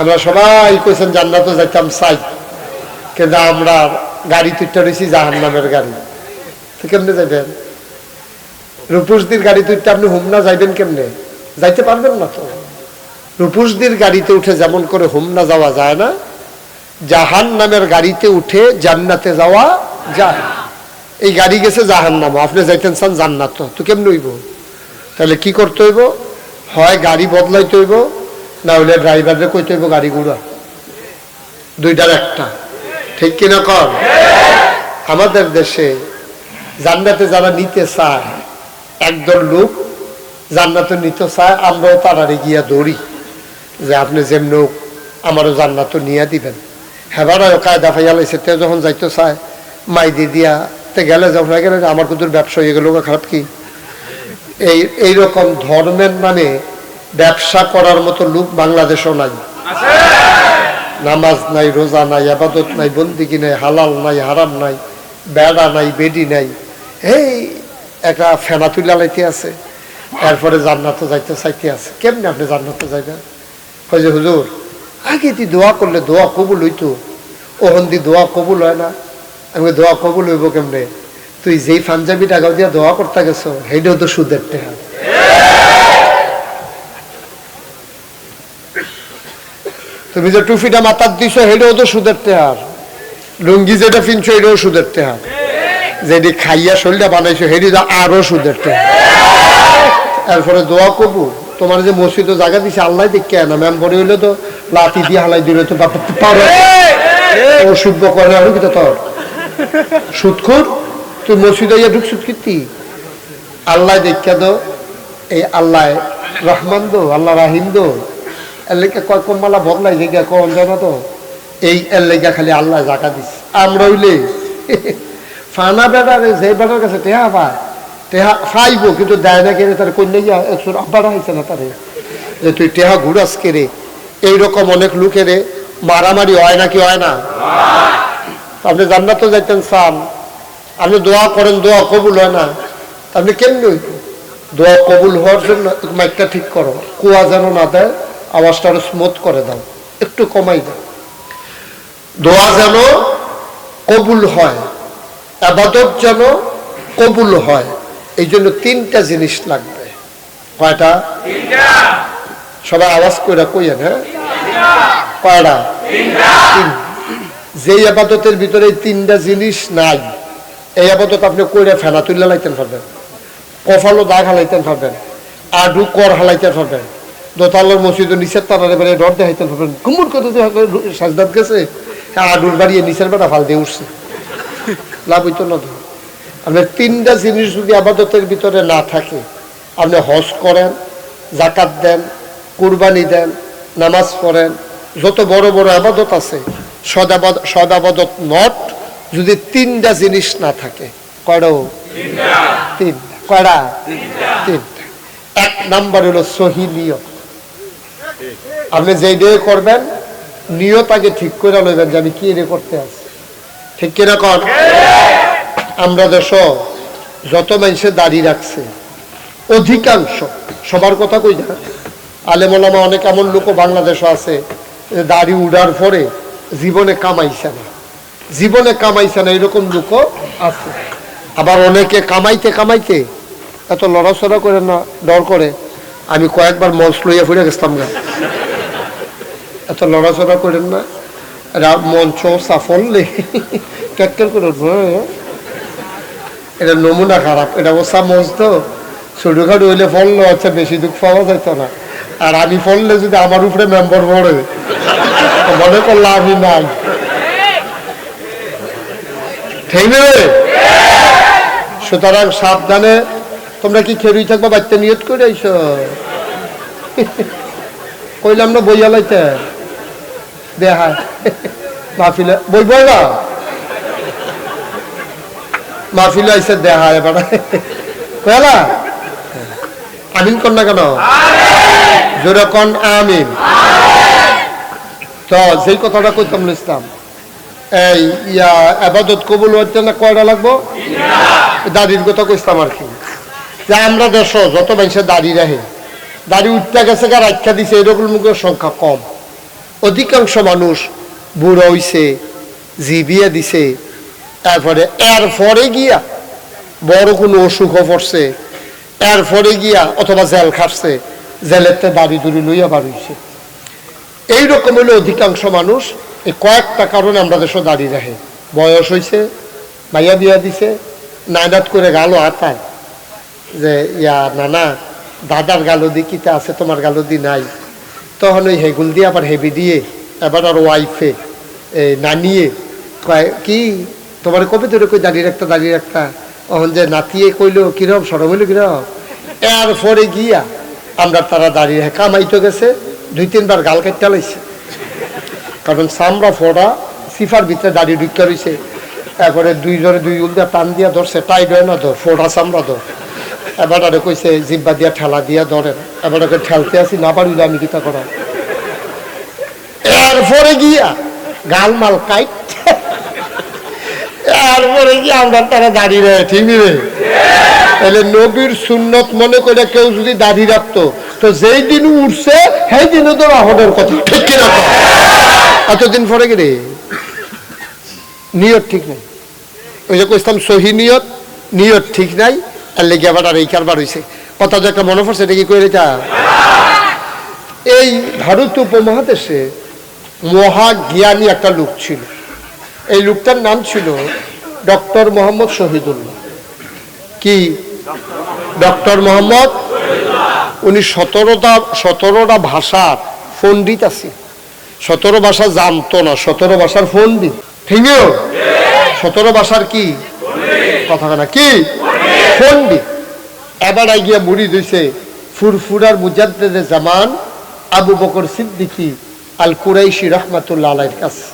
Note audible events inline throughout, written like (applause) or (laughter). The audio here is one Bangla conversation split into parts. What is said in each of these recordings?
আমরা সবাই কইছেন, জান্নাতে যাইতাম চাই কিন্তু আমরা গাড়ি তুইটা রয়েছি জাহান নামের গাড়ি। তো কেমনে যাইবেন? রূপুসদির গাড়ি তুইটা আপনি হুমনা যাইবেন কেমনে? যাইতে পারবেন না তো। রূপুসদির গাড়িতে উঠে যেমন করে হুমনা যাওয়া যায় না জাহান নামের গাড়িতে উঠে জান্নাতে যাওয়া যায়। এই গাড়ি গেছে জাহান নাম আপনি যাইতেন চান জান্নাত। তো কেমনে হইব? তাহলে কি করতে হইব? হয় গাড়ি বদলাইতে হইব না হলে ড্রাইভারে কইতে হইব গাড়ি ঘুরা দুইটার একটা। ঠিক কিনা কর আমাদের দেশে জান্নাতে যারা নিতে চায়, একদল লোক জান্নাতে নিতে চায়, আমরাও তারারে গিয়া দৌড়ি। যে আপনি যেমন আমারও জান্নাত নিয়ে দিবেন। হেবারও কায়দা ফাইয়া লাইছে, তে যখন যাইতে চায় মাই দিয়ে দিয়া তে গেলে যখন গেলে, আমার কিন্তু ব্যবসা হয়ে গেল খারাপ কি? এই, এইরকম ধর্মের মানে ব্যবসা করার মতো লোক বাংলাদেশও নাই। নামাজ নাই রোজা নাই আবাদত নাই বন্দিগি নাই হালাল নাই হারাম নাই বেড়া নাই বেডি নাই। এই একটা ফেনা তুলা লাইতে আছে। এরপরে জান্নাতে যাইতে চাইতে আছে। কেমনি আপনি জান্নাতে যাইবেন? কয় যে হুজুর আগে তুই দোয়া করলে দোয়া কবুল হইতো। ওহন দি দোয়া কবুল হয় না। আমি দোয়া কবুল হইব কেমনে? তুই যেই পাঞ্জাবি টাকা দিয়া দোয়া করতে গেছো সেইটাও তো সুদের টেহা। তুমি যে টুফিটা মাথার দিছো সেটাও তো সুদের তেহার। লুঙ্গি যেটা কিনছো এটাও সুদের তেহার। যেটি খাইয়া শরীরটা বানাইছো সেটি তো আরও সুদের তেহার। এরপরে দোয়া কবু তোমার যে মসজিদে জায়গা দিছে, আল্লাহ দেখে না ম্যাম পরে হইলে তো, লাঠি দিয়ে হালাই দিলে তো পারো। ও শুদ্ধ করে না কি তো। তোর সুৎখুর তুই মসজিদে ইয়ে ঢুকছুত কীর্তি আল্লাহ দেখা দো, এই আল্লাহ রহমান দো, আল্লাহ রাহিম দো। এর লেগে কয় কম্মালা বদলাই জায়গা কম যায় না তো। এই এর লেগে খালি আল্লাহ জাকা দিস আমরা হইলে (laughs) ফানা বেড়ারে যে বেড়ার কাছে টেহা পায়, টেহা খাইব, কিন্তু দেয় না কেড়ে, তার কন্যা গিয়া একশো আব্বারা হয়েছে না তারে। যে তুই টেহা ঘুরাস কেড়ে, এইরকম অনেক লোকেরে মারামারি হয় না কি হয় না? আপনি জান্নাত যাইতেন চান আপনি দোয়া করেন, দোয়া কবুল হয় না। তা আপনি কেমনি দোয়া কবুল হওয়ার জন্য মাইকটা ঠিক করো। কুয়া যেন না দেয় আওয়াজটা আরও স্মুথ করে দাও একটু কমাই দাও। দোয়া যেন কবুল হয় আবাদত যেন কবুল হয় এই জন্য তিনটা জিনিস লাগবে। কয়টা? সবাই আওয়াজ করে কইয়েন হ্যাঁ? কয়টা? তিন। যেই আবাদতের ভিতরে তিনটা জিনিস নাই এই আবাদত আপনি কইরে ফেনা তুললে লাইতেন পারবেন কফালো দাগ হালাইতেন পারবেন আডু কর হালাইতে পারবেন। দোতাল্লার মসজিদ নিচের তারার এবারে ডর দেখাইতে পারবেন কুমুর কত সাজদাত গেছে আডুর বাড়িয়ে নিচের বেটা ফাল দিয়ে উঠছে। লাভ হইতো না তো। আপনার তিনটা জিনিস যদি আবাদতের ভিতরে না থাকে আপনি হজ করেন জাকাত দেন কুরবানি দেন নামাজ পড়েন যত বড় বড় আবাদত আছে সদাবাদ সদাবাদত নট যদি তিনটা জিনিস না থাকে কয়টাও তিনটা। কয়টা? তিনটা। এক নাম্বার হলো সহি নিয়ত আপনি যেই দিয়ে করবেন, নিয়ত আগে ঠিক করে লইবেন যে আমি কি রে করতে আছি। ঠিক কিনা কর আমরা দেশ যত মানুষে দাড়ি রাখছে, অধিকাংশ, সবার কথা কই না? আলেমলামা অনেক এমন লোকও বাংলাদেশও আছে, যে দাড়ি উড়ার পরে জীবনে কামাইছে না। জীবনে কামাইছে না, এরকম লোকও আছে। আবার অনেকে কামাইতে কামাইতে এত লড়াচড়া করে না, ডর করে। আমি কয়েকবার মঞ্চ লইয়া ফিরে গেছিলাম গা। এত লড়াচড়া করেন না। মঞ্চ সাফল্যে ক্যাটকেল করে উঠবো হ্যাঁ? এটা নমুনা খারাপ। এটা ওসা মঞ্চ তো ছোটখাটো হইলে ফললো আচ্ছা বেশি দুঃখ পাওয়া যেত না। আর আমি ফললে যদি আমার উপরে মেম্বার পড়ে মনে করলাম আমি নেবে সুতরাং সাবধানে তোমরা কি খেরুই থাকবা বাচ্চা নিয়ত করে আইস? কইলাম না বইয়া লাইতে দেহা মাহফিলে বই বই না মাহফিলে আইসে দেহা এবার। কয়লা আমিন কর না কেন? জোরে কন আমিন। তো সেই কথাটা কইতাম ইসলাম এই ইয়া আবাদত কবুল হচ্ছে না কয়টা লাগবো? দাড়ির কথা কইতাম আর কি। যে আমরা দেশ, যত মানুষের দাড়ি রাখে, দাড়ি উঠতে গেছে গা রাখা দিছে, এরকম লোকের সংখ্যা কম। অধিকাংশ মানুষ বুড়ো হইছে, জিবিয়া দিছে। তারপরে, এরপরে গিয়া বড় কোনো অসুখও পড়ছে, এরপরে গিয়া অথবা জেল খাটছে, জেলেতে দাড়ি দুড়ি লইয়া বাড়িছে এইরকম হলো অধিকাংশ মানুষ এই কয়েকটা কারণে আমরা দেশে দাঁড়িয়ে রাখে। বয়স হয়েছে মাইয়া বিয়া দিছে, নাইনাত করে গালো হাতায় যে, ইয়া নানা, দাদার গালো দি কিতা আছে, তোমার গালো দি নাই। তখন ওই হেগুল দিয়ে আবার হেবি দিয়ে, এবার আর ওয়াইফে নানিয়ে কয়, কি? তোমার কবে ধরে কই দাঁড়িয়ে রাখতা দাঁড়িয়ে রাখতা? তখন যে নাতিয়ে কইলো, কিরম, সরম হইল কিরম? এর পরে গিয়া আমরা তারা দাঁড়িয়ে কামাইতো গেছে, দুই তিনবার গাল কাটতে লাইছে। কারণ সামরা ফোড়া সিফার ভিতরে দাঁড়িয়ে ঢুকে রয়েছে তারপরে দুইজনে দুই উল দিয়া টান দিয়া ধরছে টাইট হয় না ধর, ফোড়া চামড়া ধর। এবার কইছে, জিব্বা দিয়া ঠেলা দিয়া ধরেন। এবার ঠেলতে আসি, না পারিলে আমি কিতা করা এরপরে গিয়া গাল মাল কাইট এরপরে গিয়া আমরা তারা দাঁড়িয়ে রয়ে ঠিক রে? তাহলে নবীর সুন্নত মনে করে কেউ যদি দাঁড়িয়ে রাখতো, তো যেই দিন উঠছে, সেই দিনও তো রাহনের কথা। ঠিক কিনা? এতদিন পরে কি নিয়ত ঠিক নাই। ওই যে কইতাম সহি নিয়ত নিয়ত ঠিক নাই। আর লেগে আবার এই কারবার হয়েছে কথা যে একটা মনে পড়ছে, এটা কি করে এটা এই ভারত উপমহাদেশে মহাজ্ঞানী একটা লোক ছিল। এই লোকটার নাম ছিল ডক্টর মোহাম্মদ শহীদুল্লাহ। কি? ডক্টর মোহাম্মদ? উনি সতেরোটা সতেরোটা ভাষার পণ্ডিত আছে। সতেরো ভাষা জানতো না, সতেরো ভাষার পণ্ডিত। সতেরো ভাষার কি? কথা না। কি? পণ্ডিত। এবার গিয়া মুড়ি দিছে ফুরফুরার মুজাদ্দেদে জামান আবু বকর সিদ্দিকী আল কুরাইশি রহমাতুল্লাহ আলাইয়ের কাছে।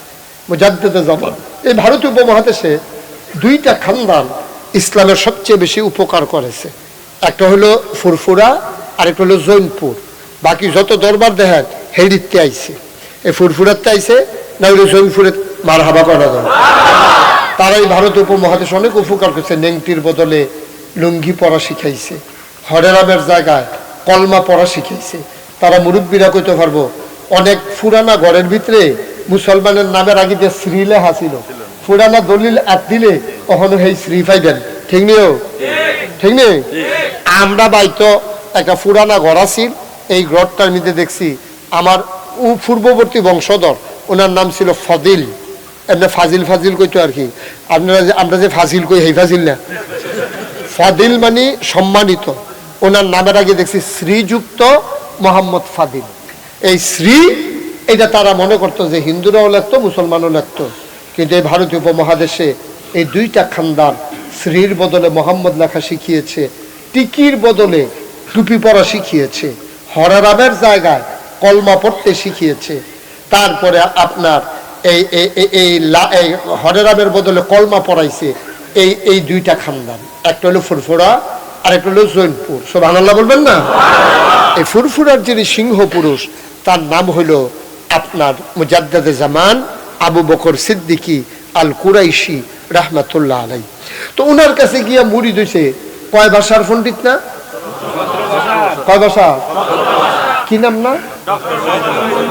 মুজাদ্দেদে জামান। এই ভারতীয় উপমহাদেশে দুইটা খানদান ইসলামের সবচেয়ে বেশি উপকার করেছে। একটা হলো ফুরফুরা আর একটা হলো জৈনপুর। বাকি যত দরবার দেখেন হেডিতে আইছে। এই ফুরফুরাতে আইছে, না হলে জৈনপুরে মার হাবা করা যায়। তারা এই ভারত উপমহাদেশ অনেক উপকার করছে, নেংটির বদলে লুঙ্গি পরা শিখাইছে। হরেরামের জায়গায় কলমা পড়া শিখাইছে। তারা মুরব্বীরা কইতে পারব, অনেক ফুরানা ঘরের ভিতরে মুসলমানের নামের আগে যে শ্রী লেখা ছিল, ফুরানা দলিল এক দিলে কখনো সেই শ্রী পাইবেন। ঠিক নিও ঠিক নেই? আমরা বাইতো একটা ফুরানা ঘর আছি, এই ঘরটার মধ্যে দেখছি আমার উ- পূর্ববর্তী বংশধর, ওনার নাম ছিল ফদিল এমনি ফাজিল ফাজিল কইতো আর কি। আপনারা আমরা যে ফাজিল কই, সেই ফাজিল না। ফাদিল মানে সম্মানিত। ওনার নামের আগে দেখছি শ্রীযুক্ত মোহাম্মদ ফাদিল। এই শ্রী, এটা তারা মনে করতো যে হিন্দুরাও লাগতো মুসলমানও লাগতো কিন্তু এই ভারতীয় উপমহাদেশে এই দুইটা খানদান শ্রীর বদলে মোহাম্মদ লেখা শিখিয়েছে, টিকির বদলে টুপি পরা শিখিয়েছে, হরারামের জায়গায় কলমা পড়তে শিখিয়েছে। তারপরে আপনার এই এই হরেরামের বদলে কলমা পড়াইছে এই এই দুইটা খানদান। একটা হলো ফুরফুরা আর একটা হলো জৈনপুর। সব আনাল্লাহ বলবেন না? এই ফুরফুরার যিনি সিংহ পুরুষ তার নাম হলো আপনার মুজাদ্দাদে জামান আবু বকর সিদ্দিকী আল কুরাইশি রাহমাতুল্লাহ আলাই তো ওনার কাছে গিয়া মুড়ি দিছে। কয় ভাষার পণ্ডিত না? কয় ভাষা? কি নাম না?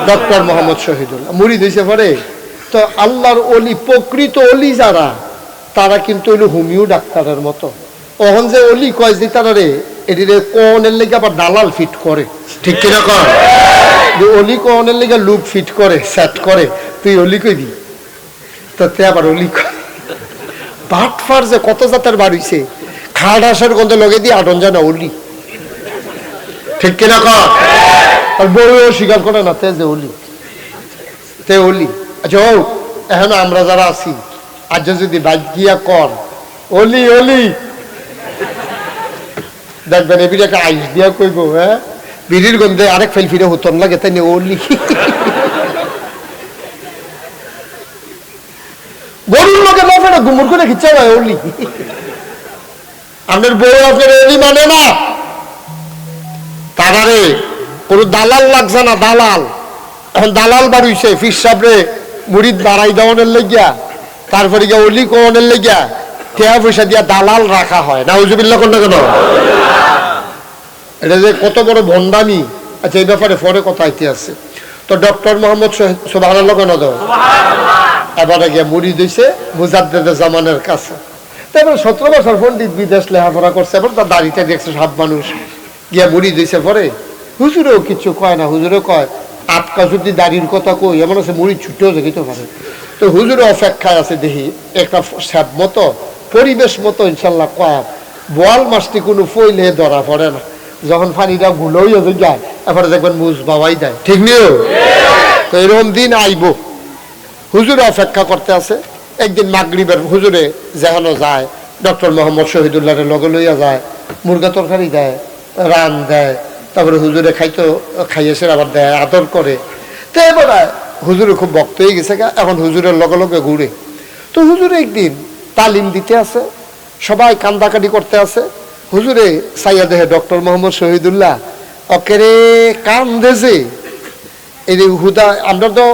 ডক্টর মোহাম্মদ শহীদুল্লাহ মুড়ি দিয়েছে পরে। তো আল্লাহর অলি, প্রকৃত অলি যারা তারা কিন্তু হইল হোমিও ডাক্তারের মতো। ওহন যে অলি কয় যে তারা রে এটিরে কোনের লেগে আবার দালাল ফিট করে। ঠিক কিনা কর অলি কোনের লেগে লুক ফিট করে সেট করে। তুই অলি কইবি? তো তে আবার অলি কয়। বাটফার যে কত জাতের বাড়িছে খাট আসার গন্ধ লগে দিয়ে আটন যায় না অলি। ঠিক কিনা কর আর বউও স্বীকার করে না তে যে অলি। তে অলি। আচ্ছা ও এখন আমরা যারা আছি আজ যদি বাইক গিয়া কর, অলি অলি। দেখবেন এবির একটা আইস দিয়া কইব হ্যাঁ? বিড়ির গন্ধে আরেক ফেল ফিরে হতন লাগে, তাই নিয়ে অলি। গরুর লোকে না ফেরা গুমুর করে খিচ্ছা অলি। আপনার বউ আপনার অলি মানে না। তারারে কোনো দালাল লাগছে না, দালাল। এখন দালাল বাড়িছে ফির সাবরে মুড়িদ বাড়াই দেওয়ানের লেগিয়া। তারপরে গিয়া অলি কোনের লেগিয়া টেয়া পয়সা দিয়া দালাল রাখা হয়। না উজুবিল্লা কোনটা কেন? এটা যে কত বড় ভণ্ডামি। আচ্ছা এই ব্যাপারে পরে কথা আইতে আছে। তো ডক্টর মোহাম্মদ সুবাহ কেন দাও? এবারে গিয়ে মুড়ি দিছে, মুজাদ্দেদে জামানের কাছে। তারপরে সতেরো বছর পন্ডিত বিদেশ লেখাপড়া করছে, এবার তার দাড়িতে দেখছে সব মানুষ। গিয়া মুড়ি দিছে পরে। হুজুরেও কিছু কয় না, হুজুরেও কয়, আটকা যদি দাড়ির কথা কই, এমন আছে মুড়ি ছুটেও যেতে পারে। তো হুজুরে অপেক্ষায় আছে দেখি, একটা স্যাপ মতো, পরিবেশ মতো ইনশাল্লাহ কয়, বোয়াল মাছটি কোনো ফইলে ধরা পড়ে না। যখন পানিটা গুলোই যায় এবারে দেখবেন মুজ বাবাই দেয়। ঠিক নিও তো এরকম দিন আইবো। হুজুরে অপেক্ষা করতে আছে। একদিন মাগরিবের হুজুরে যেখানো যায়, ডক্টর মোহাম্মদ শহীদুল্লাহের লগে লইয়া যায়, মুরগা তরকারি দেয়, রান দেয়, তারপরে হুজুরে খাইতো খাইয়েছে আবার দেয়, আদর করে। তো এবারে হুজুরে খুব ভক্ত হয়ে গেছে গা, এখন হুজুরের লগে লগে ঘুরে। তো হুজুরে একদিন তালিম দিতে আছে সবাই কান্দাকাটি করতে আছে। হুজুরে সাইয়া দেহে ডক্টর মোহাম্মদ শহীদুল্লাহ অকেরে কান্দে যে। এই হুদা আমরা তো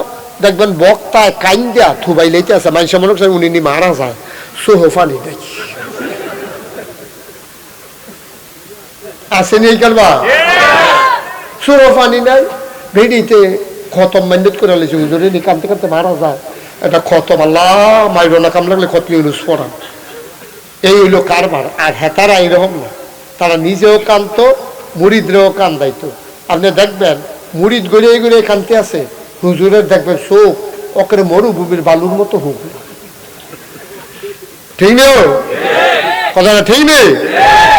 দেখবেন বক্তায় কাইন দেয়া থুবাই লাইতে আছে মানুষ মনে করছে উনি নি মারা যায়। সোহফানি দেখি। আসেনি এই কারবা সোহফানি নাই ভেড়িতে খতম মান্ডেট করে লেছে হুজুরে নি কানতে কানতে মারা যায়। এটা খতম, আল্লাহ মাইরো না, কাম লাগলে খতমি ইউনুস পড়া এই হইল কারবার, আর হেতারা এরকম না। তারা নিজেও কান্ত মুড়িদরেও কান্দাইতো। আপনি দেখবেন মুড়িদ গড়িয়ে গড়িয়ে কানতে আছে, হুজুরের দেখবেন চোখ ওকে মরুভূমির বালুর মতো হোক ঠিক নেই কথাটা ঠিক নেই?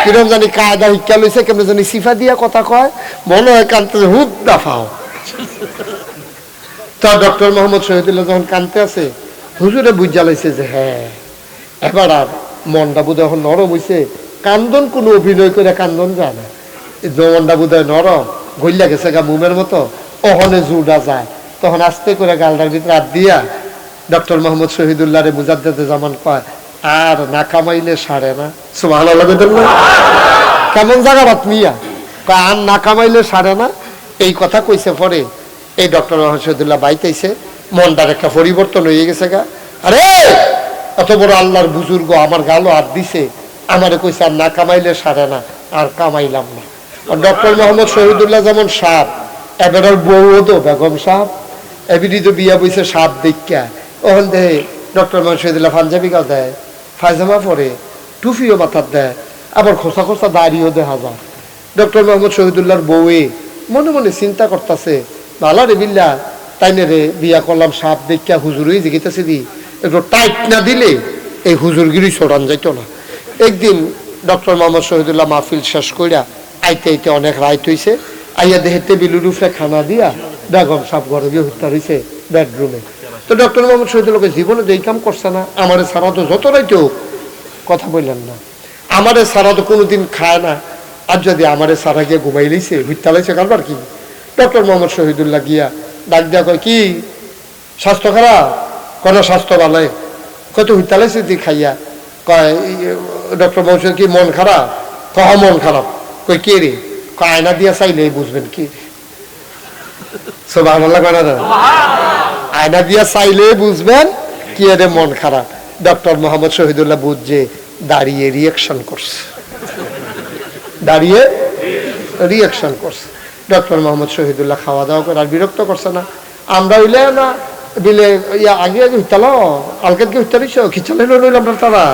কিরম জানি কায়দা শিক্ষা লইছে, কেমন জানি সিফা দিয়া কথা কয়, মনে হয় কানতে হুক দাফাও। তা ডক্টর মোহাম্মদ শহীদুল্লাহ যখন কানতে আছে, হুজুরে বুঝা লাইছে যে হ্যাঁ এবার আর মনটা বোধ এখন নরম হইছে। কান্দন কোনো অভিনয় করে কান্দন যায় না। মনটা বোধ নরম, গইলা গেছে গা মুমের মতো, অহনে জুড়া যায়। তখন আস্তে করে গালটার ভিতরে হাত দিয়া ডক্টর মোহাম্মদ শহীদুল্লাহ রে মুজাদ্দেদে জামান কয়, আর না কামাইলে সারে না। সুবাহ কেমন জায়গা বাত মিয়া? কয়, আর না কামাইলে সারে না? এই কথা কইছে পরে এই ডক্টর মোহাম্মদ শহীদুল্লাহ বাইতেছে, মনটার একটা পরিবর্তন হয়ে গেছে গা। আরে, এত বড় আল্লাহর বুজুর্গ আমার গালও আর দিছে। আমারে কইছে, আর না কামাইলে সারে না, আর কামাইলাম না। আর ডক্টর মোহাম্মদ শহীদুল্লাহ যেমন সাপ এবার বউ তো বেগম সাপ। এবিডি তো বিয়া বইছে সাপ দেখা ওখান থেকে ডক্টর মোহাম্মদ শহীদুল্লাহ পাঞ্জাবি গাও দেয় ফায়জামা পরে টুফিও মাথার দেয়, আবার খোসা খোসা দাড়িও দেখা যায়। ডক্টর মোহাম্মদ শহীদুল্লাহর বউয়ে মনে মনে চিন্তা করতেছে ভালো রে বিল্লা, তাইনে রে বিয়া করলাম, সাপ দেখা হুজুরই জিগিতেছে দি। একটু টাইট না দিলে এই হুজুরগিরি ছড়ান যাইতো না। একদিন ডক্টর মোহাম্মদ শহীদুল্লাহ মাহফিল শেষ কইরা আইতে আইতে অনেক রাইত হইছে। আইয়া দেহে টেবিলের উপরে খানা দিয়া বেগম সাপ ঘরে গিয়ে হত্যা হয়েছে বেডরুমে। তো ডক্টর মোহাম্মদ শহীদুল্লাহকে জীবনে যে এই কাম করছে না, আমারে সারা তো যত রাইতে কথা বললেন না। আমারে সারা তো কোনোদিন খায় না। আর যদি আমারে সারা গিয়ে ঘুমাই লইছে হত্যা লাইছে, কারবার কি? ডক্টর মোহাম্মদ শহীদুল্লাহ গিয়া ডাক দিয়া কয়, কি, স্বাস্থ্য খারাপ? কোন স্বাস্থ্য ভালো কত লাইছে তুই খাইয়া? কয় ডক্টর মোহাম্মদ কি, মন খারাপ? কহ, মন খারাপ। কই কে রে? কয়, আয়না দিয়া চাইলে বুঝবেন কি? আয়না দিয়া চাইলে বুঝবেন কি রে মন খারাপ? ডক্টর মোহাম্মদ শহীদুল্লাহ বুঝছে দাঁড়িয়ে রিয়াকশন করছে। দাঁড়িয়ে রিয়াকশন করছে। ডক্টর মোহাম্মদ শহীদুল্লাহ খাওয়া দাওয়া করে আর বিরক্ত করছে না। আমরা হইলে না বিলে ইয়া আগে আগে হইতাল কালকে কি হইতে দিছ খিচালে লইল আমরা তারা।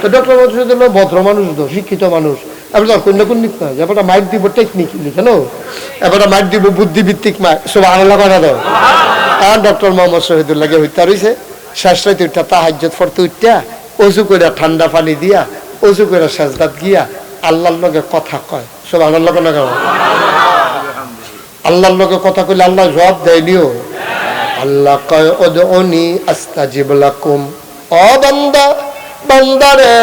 তো ডক্টর মোহাম্মদ শহীদুল্লাহ ভদ্র মানুষ তো, শিক্ষিত মানুষ। এবার কন্যা কন্যিক না এবার মাইক দিব টেকনিক লিখে নো এবার মাইক দিব বুদ্ধিভিত্তিক মাইক সব কথা দাও আর ডক্টর মোহাম্মদ শহীদুল্লাহকে উঠা তাহাজ্জত ফরতে উঠা অজু করে ঠান্ডা পানি দিয়া অজু করে সাজদাত গিয়া, আল্লাহর লগে কথা কয়। সব আল্লাহর লগে কেন? আল্লাহর লগে কথা কইলে আল্লাহ জবাব দেয়নিও আল্লাহ কয় ওদনি আস্তাজিব লাকুম ও বান্দা বান্দা রে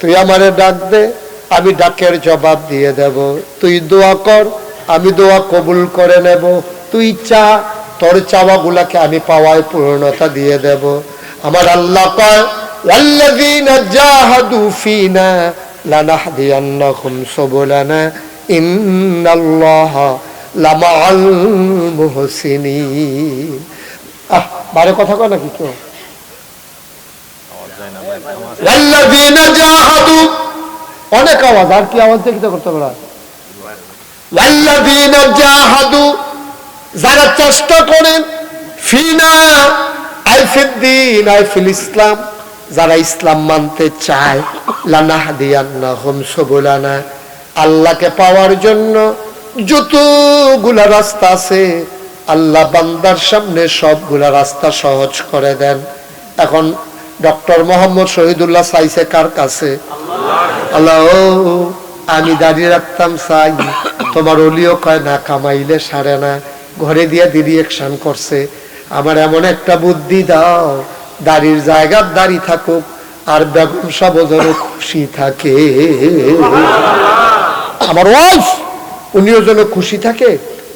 তুই আমারে ডাক দে আমি ডাকের জবাব দিয়ে দেব তুই দোয়া কর আমি দোয়া কবুল করে নেব তুই চা তোর চাওয়াগুলাকে আমি পাওয়ায় পূর্ণতা দিয়ে দেব আমার আল্লাহ কয় والذين جاهدوا فينا لنهدينهم سبلنا إن الله বারে কথা কয় নাকি কেউ? অনেক আওয়াজ, আর কি আওয়াজ করতে পারা যারা চেষ্টা করেন ইসলাম, যারা ইসলাম মানতে চায় লানা হোম সবুলানা। আল্লাহকে পাওয়ার জন্য যতগুলা রাস্তা আছে আল্লাহ বান্দার সামনে সবগুলা রাস্তা সহজ করে দেন। এখন ডক্টর মোহাম্মদ শহীদুল্লাহ চাইছে কার কাছে? আল্লাহ আমি দাঁড়িয়ে রাখতাম চাই। তোমার অলিও কয় না কামাইলে সারে না। ঘরে দিয়ে দিদি ডিরেকশন করছে। আমার এমন একটা বুদ্ধি দাও দাড়ির জায়গার দাড়ি থাকুক আর বেগম সাহেব খুশি থাকে। আমার ওয়াইফ উনিও যেন খুশি থাকে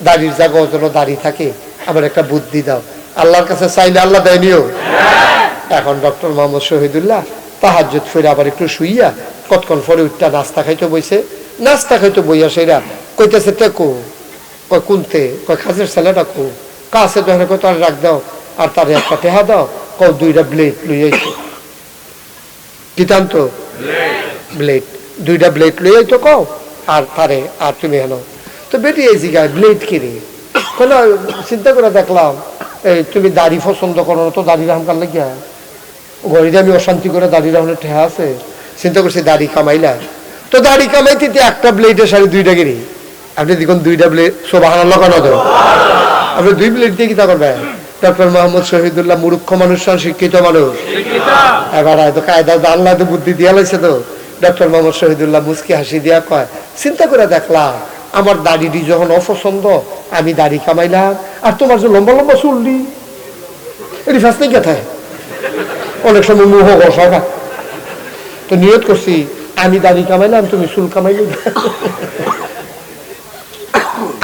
দাড়ির জায়গাও যেন দাড়ি থাকে আমার একটা বুদ্ধি দাও। আল্লাহর কাছে চাইলে আল্লাহ দেয়নিও। এখন ডক্টর মোহাম্মদ শহীদুল্লাহ তাহাজ্জুদ ফিরে আবার একটু শুইয়া কতক্ষণ পরে উঠটা নাস্তা খাইতে বইছে। নাস্তা খাইতে বইয়া সেরা কইতেছে টেকো কয় কুনতে? কয় খাজের ছেলেটা কো? কাছে ধরে কয় তার রাখ দাও আর তার একটা টেহা দাও। কও দুইটা ব্লেড লই আইছো কি ব্লেড। দুইটা ব্লেড লই আইতো কও? আর পারে আর তুমি হেন। তো বেটি এই জিগায় ব্লেড কিনে। কইলো, চিন্তা করে দেখলাম, এই তুমি দাড়ি পছন্দ করো তো দাড়ি রামকার লাগিয়া। ঘরে আমি অশান্তি করে দাড়ি রাখলে ঠেহা আছে। চিন্তা করছি দাড়ি কামাইলা তো দাড়ি কামাইতে একটা ব্লেডের সাড়ে দুইটা গিরি আপনি দেখুন দুইটা ব্লেড সোবাহ লাগানো তো? আপনি দুই ব্লেড দিয়ে কিতা করবেন? ডক্টর মোহাম্মদ শহীদুল্লাহ মূর্খ মানুষ, শিক্ষিত মানুষ। এবার হয়তো কায়দা আল্লাহ তো বুদ্ধি দিয়া লাইছে তো। ডক্টর মোহাম্মদ শহীদুল্লাহ মুসকি হাসি দিয়া কয় চিন্তা করে দেখলাম আমার দাড়িটি যখন অপছন্দ, আমি দাড়ি কামাইলাম, আর তোমার যে লম্বা লম্বা চুললি এটি নেই কোথায়? অনেক সময় মুহ বসা তো নিয়ত করছি, আমি দাড়ি কামাইলাম, তুমি চুল কামাইলি।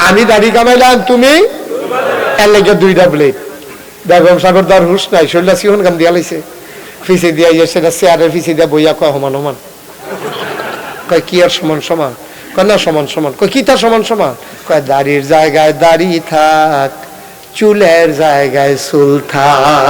আমি দাড়ি কামাইলাম, তুমি? এর লেগে দুইটা ব্লেড বেগম সাগর দর হুস নাই শরীর সিহন গাম দিয়া লাইছে। ফিসে দিয়া ইয়েছে না চেয়ারের ফিসে দিয়া বইয়া কয়, সমান সমান। কয়, কি আর সমান সমান? কয়, না, সমান সমান। কয় কি তা সমান সমান? কয়, দাড়ির জায়গায় দাড়ি থাক, চুলের জায়গায় চুল থাক।